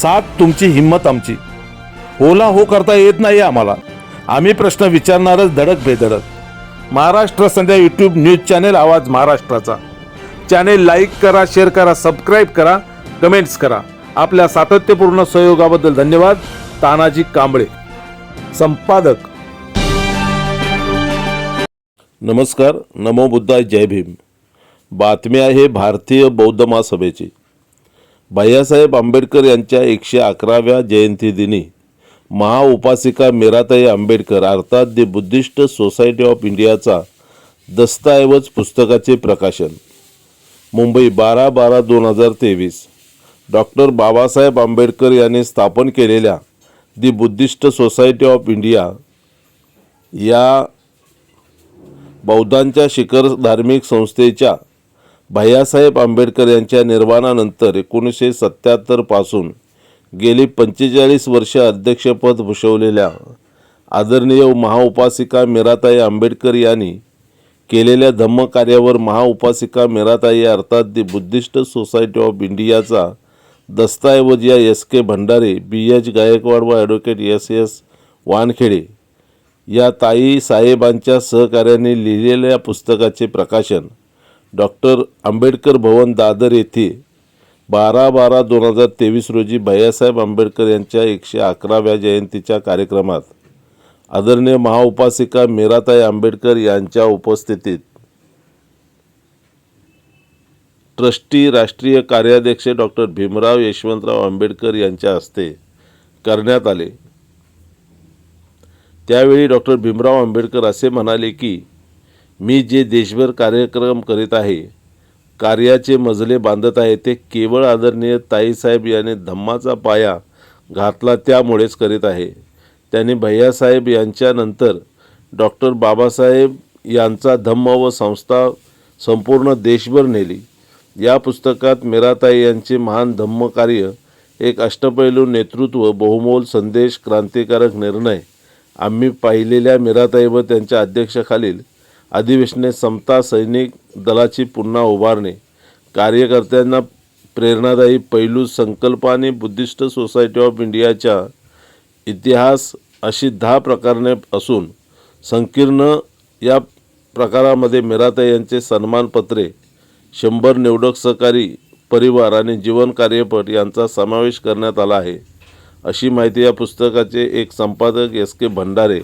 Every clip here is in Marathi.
सात तुमची हिंमत आमची. होला हो करता येत नाही आम्हाला. आम्ही प्रश्न विचारणारच धडक बेधडक. Maharashtra Sandhya YouTube news channel आवाज महाराष्ट्राचा. चॅनेल लाईक करा शेअर करा सबस्क्राईब करा कमेंट्स करा. आपल्या सातत्यपूर्ण सहयोगाबद्दल धन्यवाद. तानाजी कांबळे. संपादक. नमस्कार. नमो बुद्धाय जय भीम. बातमी आहे भारतीय बौद्ध महासभेची. भैयासाहेब आंबेडकर यांच्या एकशे अकराव्या जयंतीदिनी महाउपासिका मीराताई आंबेडकर अर्थात दी बुद्धिस्ट सोसायटी ऑफ इंडियाचा दस्तऐवज पुस्तकाचे प्रकाशन. मुंबई बारा बारा दोन हजार तेवीस. डॉक्टर बाबासाहेब आंबेडकर यांनी स्थापन केलेल्या the Buddhist society of India या बौद्धांच्या शिखर धार्मिक संस्थेच्या भैयासाहेब आंबेडकर यांच्या निर्वाणानंतर एकोणीसशे सत्याहत्तरपासून गेली पंचेचाळीस वर्ष अध्यक्षपद भूषवलेल्या आदरणीय महाउपासिका मीराताई आंबेडकर यांनी केलेल्या धम्मकार्यावर महाउपासिका मीराताई अर्थात दी बुद्धिस्ट सोसायटी ऑफ इंडियाचा दस्तऐवज या S K Bhandare B H Gaikwad व ॲडव्होकेट एस एस वानखेडे या ताई साहेबांच्या सहकार्याने लिहिलेल्या पुस्तकाचे प्रकाशन डॉक्टर आंबेडकर भवन दादर येथे बारा बारा दोन हजार तेवीस रोजी भैयासाहेब आंबेडकर यांच्या एकशे अकराव्या जयंतीच्या कार्यक्रमात आदरणीय महाउपासिका मीराताई आंबेडकर यांच्या उपस्थितीत ट्रस्टी राष्ट्रीय कार्याध्यक्ष डॉक्टर भीमराव यशवंतराव आंबेडकर यांच्या हस्ते करण्यात आले. त्यावेळी डॉक्टर भीमराव आंबेडकर असे म्हणाले की मी जे देशभर कार्यक्रम करीत आहे कार्याचे मजले बांधत आहे ते केवळ आदरणीय ताईसाहेब यांनी धम्माचा पाया घातला त्यामुळेच करीत आहे. त्यांनी भैयासाहेब यांच्यानंतर डॉक्टर बाबासाहेब यांचा धम्म व संस्था संपूर्ण देशभर नेली. या पुस्तकात मेराताई यांचे महान धम्मकार्य एक अष्टपैलू नेतृत्व बहुमोल संदेश क्रांतिकारक निर्णय आम्ही पाहिलेल्या मिराताई व त्यांच्या अध्यक्षाखालील अधिवेशने समता सैनिक दलाची पुन्हा उभारणे. कार्यकर्त्यांना प्रेरणादायी पैलू संकल्प आणि बुद्धिस्ट सोसायटी ऑफ इंडियाच्या इतिहास अशी दहा प्रकरणे असून संकीर्ण या प्रकारामध्ये मेराता यांचे सन्मानपत्रे शंभर निवडक सहकारी परिवार आणि जीवन कार्यपट यांचा समावेश करण्यात आला आहे. अशी माहिती या पुस्तकाचे एक संपादक एस के भंडारे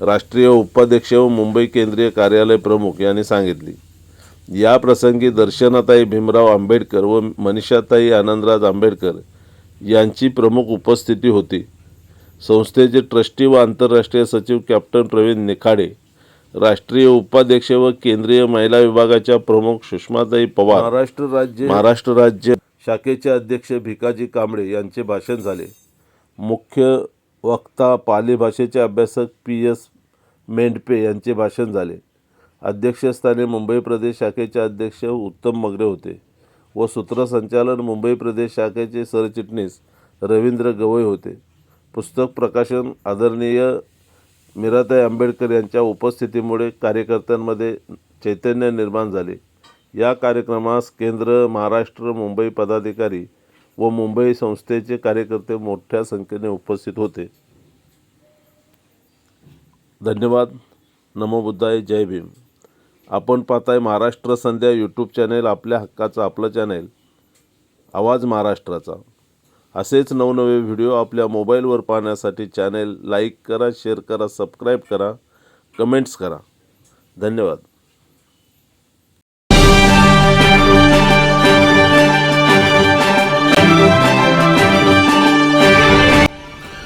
राष्ट्रीय उपाध्यक्ष व मुंबई केंद्रीय कार्यालय प्रमुख यांनी सांगितली. या प्रसंगी दर्शनाताई भीमराव आंबेडकर व मनीषाताई आनंदराज आंबेडकर यांची प्रमुख उपस्थिती होती. संस्थेचे ट्रस्टी व आंतरराष्ट्रीय सचिव कॅप्टन प्रवीण निखाडे राष्ट्रीय उपाध्यक्ष व केंद्रीय महिला विभागाच्या प्रमुख सुषमाताई पवार महाराष्ट्र राज्य महाराष्ट्र राज्य शाखेचे अध्यक्ष भिकाजी कांबळे यांचे भाषण झाले. मुख्य वक्ता पाली भाषेचे अभ्यासक पी एस मेंढपे यांचे भाषण झाले. अध्यक्षस्थानी मुंबई प्रदेश शाखेचे अध्यक्ष उत्तम मगरे होते व सूत्रसंचालन मुंबई प्रदेश शाखेचे सरचिटणीस रवींद्र गवई होते. पुस्तक प्रकाशन आदरणीय मीराताई आंबेडकर यांच्या उपस्थितीमुळे कार्यकर्त्यांमध्ये चैतन्य निर्माण झाले. या कार्यक्रमास केंद्र महाराष्ट्र मुंबई पदाधिकारी व मुंबई संस्थेचे कार्यकर्ते मोठ्या संख्येने उपस्थित होते. धन्यवाद. नमो बुद्धाय. जय भीम. आपण पाहताय महाराष्ट्र संध्या यूट्यूब चॅनेल आपल्या हक्काचं आपलं चॅनेल आवाज महाराष्ट्राचा. असेच नवनवे व्हिडिओ आपल्या मोबाईलवर पाहण्यासाठी चॅनेल लाईक करा शेअर करा सबस्क्राईब करा कमेंट्स करा. धन्यवाद.